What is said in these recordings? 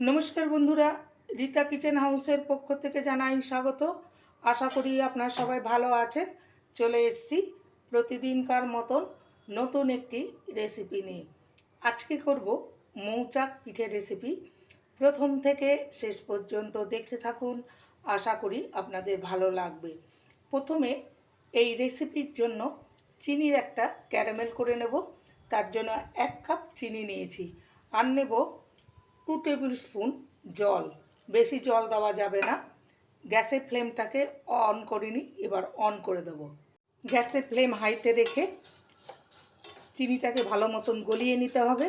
নমস্কার বন্ধুরা, রীতা কিচেন হাউসের পক্ষ থেকে জানাই স্বাগত। আশা করি আপনারা সবাই ভালো আছেন। চলে এসেছি প্রতিদিনকার মতন নতুন একটি রেসিপি নিয়ে। আজকে করব মৌচাক পিঠে রেসিপি প্রথম থেকে শেষ পর্যন্ত দেখতে থাকুন, আশা করি আপনাদের ভালো লাগবে। প্রথমে এই রেসিপির জন্য চিনির একটা ক্যারামেল করে নেব। তার জন্য এক কাপ চিনি নিয়েছি। আর নেব টু টেবিল স্পুন জল। বেশি জল দেওয়া যাবে না। গ্যাসের ফ্লেমটাকে অন করিনি, এবার অন করে দেব। গ্যাসের ফ্লেম হাইটে রেখে চিনিটাকে ভালো মতন গলিয়ে নিতে হবে।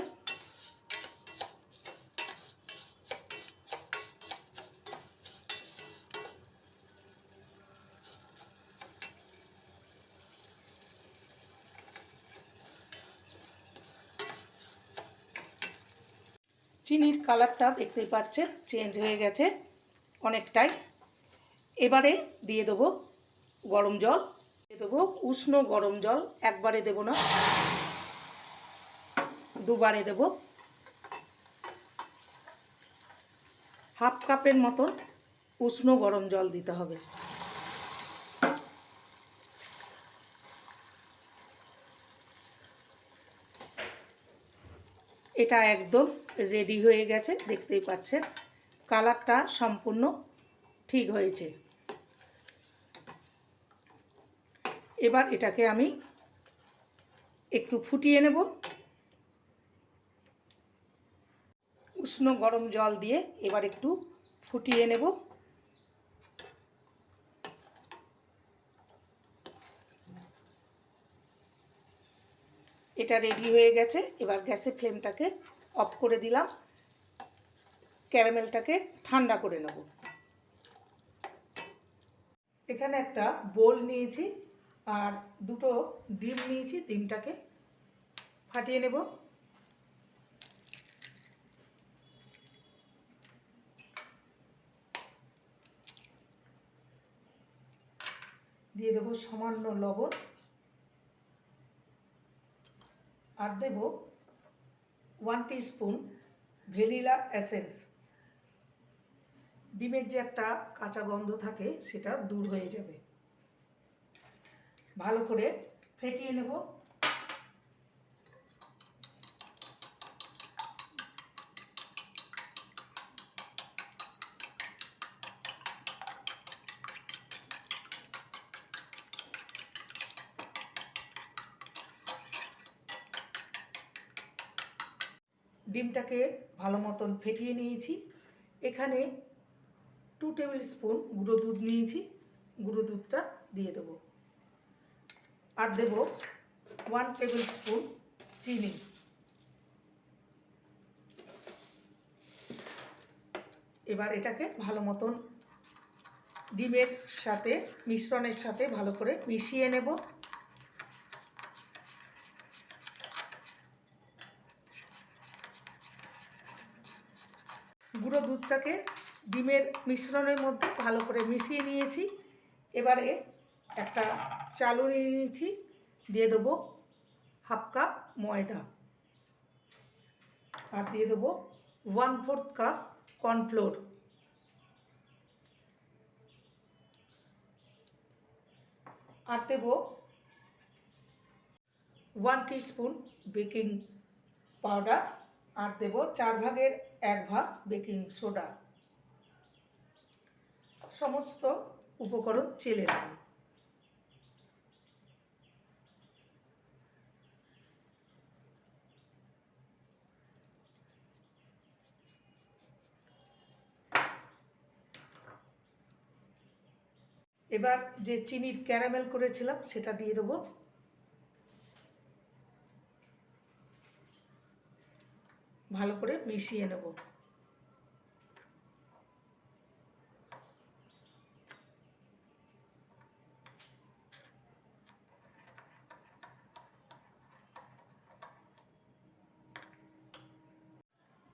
চিনির কালারটা দেখতেই পাচ্ছেন চেঞ্জ হয়ে গেছে অনেকটাই। এবারে দিয়ে দেবো গরম জল, দিয়ে দেবো উষ্ণ গরম জল, একবারে দেব না, দুবারে দেব। হাফ কাপের মতন উষ্ণ গরম জল দিতে হবে। এটা একদম রেডি হয়ে গেছে, দেখতেই পাচ্ছেন। কালারটা সম্পূর্ণ ঠিক হয়েছে। এবার এটাকে আমি একটু ফুটিয়ে নেব। উষ্ণ গরম জল দিয়ে এবার একটু ফুটিয়ে নেব। এটা রেডি হয়ে গেছে, এবার গ্যাসের ফ্লেমটাকে অফ করে দিলাম। ক্যারামেলটাকে ঠান্ডা করে নেব। এখানে একটা বোল নিয়েছি আর দুটো ডিম নিয়েছি, ডিমটাকে ফাটিয়ে নেব। দিয়ে দেবো সামান্য লবণ। আর দেব ওয়ান স্পুন ভ্যানিলা অ্যাসেন্স ডিমের যে একটা কাঁচা গন্ধ থাকে, সেটা দূর হয়ে যাবে। ভালো করে ফেটিয়ে নেব। ডিমটাকে ভালো মতন ফেটিয়ে নিয়েছি। এখানে টু টেবিল স্পুন গুঁড়ো দুধ নিয়েছি। গুঁড়ো দুধটা দিয়ে দেব। আর দেব ওয়ান টেবিল স্পুন চিনি। এবার এটাকে ভালো মতন ডিমের সাথে, মিশ্রণের সাথে ভালো করে মিশিয়ে নেব। দুধটাকে ডিমের মিশ্রণের মধ্যে ভালো করে মিশিয়ে নিয়েছি। এবারে একটা চালু নিয়ে নিয়েছি। দিয়ে দেবো হাফ কাপ ময়দা। আর দিয়ে দেবো ওয়ান ফোর্থ কাপ কর্নফ্লোর। আর দেবো ওয়ান স্পুন বেকিং পাউডার। আর দেবো চার ভাগের এক ভাগ বেকিং সোডা। সমস্ত উপকরণ চেলে নেব। এবার যে চিনির ক্যারামেল করেছিলাম, সেটা দিয়ে দেবো। ভালো করে মিশিয়ে নেব।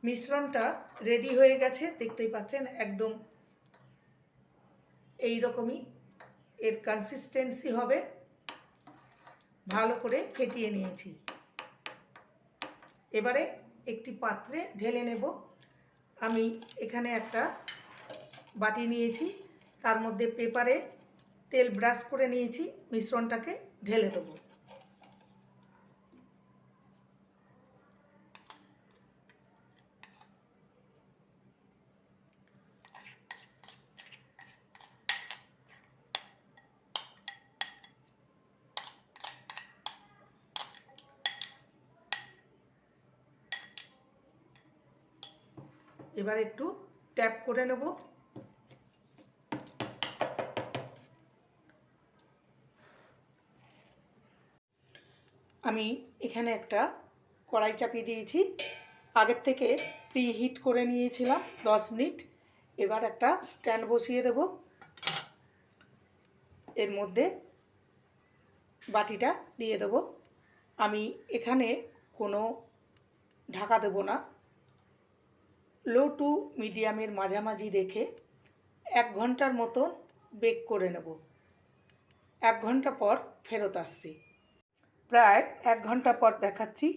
মিশ্রণটা রেডি হয়ে গেছে, দেখতেই পাচ্ছেন একদম এই রকমই এর কনসিস্টেন্সি হবে। ভালো করে ফেটিয়ে নিয়েছি। এবারে একটি পাত্রে ঢেলে নেব। আমি এখানে একটা বাটি নিয়েছি, তার মধ্যে পেপারে তেল ব্রাশ করে নিয়েছি, মিশ্রণটাকে ঢেলে দেবো। এবার একটু ট্যাপ করে নেব। আমি এখানে একটা কড়াই চাপিয়ে দিয়েছি। আগের থেকে প্রি হিট করে নিয়েছিলাম দশ মিনিট। এবার একটা স্ট্যান্ড বসিয়ে দেব। এর মধ্যে বাটিটা দিয়ে দেব। আমি এখানে কোনো ঢাকা দেব না। লো টু মিডিয়ামের মাঝামাঝি রেখে এক ঘণ্টার মতন বেক করে নেব। এক ঘণ্টা পর ফেরত আসছি। প্রায় এক ঘণ্টা পর দেখাচ্ছি।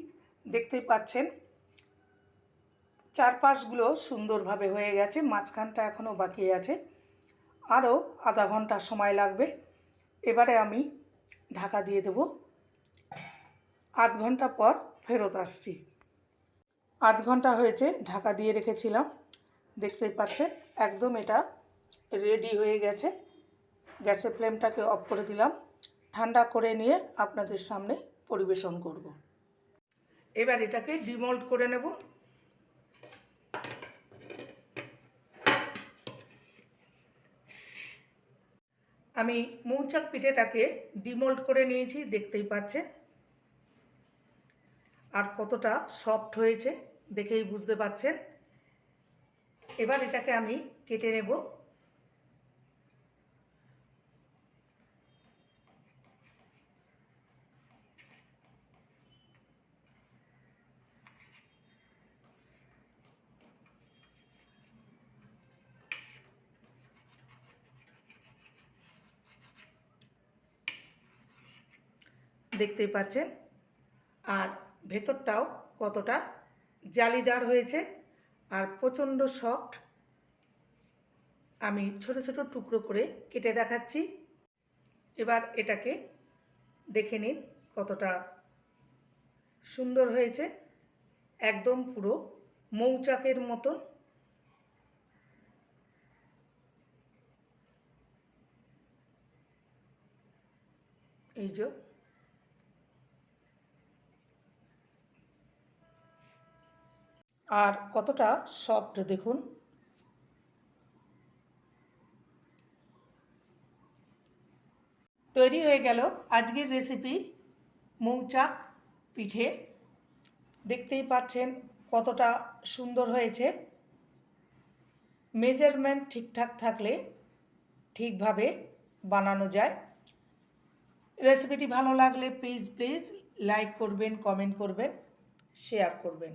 দেখতেই পাচ্ছেন, চারপাশগুলো সুন্দরভাবে হয়ে গেছে, মাঝখানটা এখনও বাকি আছে। আরও আধা ঘণ্টা সময় লাগবে। এবারে আমি ঢাকা দিয়ে দেব। আধ ঘণ্টা পর ফেরত আসছি। আধ ঘণ্টা হয়েছে ঢাকা দিয়ে রেখেছিলাম। দেখতেই পাচ্ছেন, একদম এটা রেডি হয়ে গেছে। গ্যাসের ফ্লেমটাকে অফ করে দিলাম। ঠান্ডা করে নিয়ে আপনাদের সামনে পরিবেশন করব। এবার এটাকে ডিমোল্ড করে নেব। আমি মৌচাক পিঠেটাকে ডিমোল্ড করে নিয়েছি, দেখতেই পাচ্ছেন। আর কতটা সফট হয়েছে। দেখেই বুঝতে পাচ্ছেন। এবার এটাকে আমি কেটে নেব। দেখতেই পাচ্ছেন। আর ভেতরটাও কতটা জালিদার হয়েছে আর প্রচণ্ড সফট আমি ছোট ছোট টুকরো করে কেটে দেখাচ্ছি। এবার এটাকে দেখে নিন কতটা সুন্দর হয়েছে। একদম পুরো মৌচাকের মতন। এই যে আর কতটা সফট দেখুন। তৈরি হয়ে গেল আজকের রেসিপি মৌচাক পিঠে। দেখতেই পাচ্ছেন কতটা সুন্দর হয়েছে। মেজারমেন্ট ঠিকঠাক থাকলে ঠিকভাবে বানানো যায়। রেসিপিটি ভালো লাগলে প্লিজ প্লিজ লাইক করবেন কমেন্ট করবেন শেয়ার করবেন।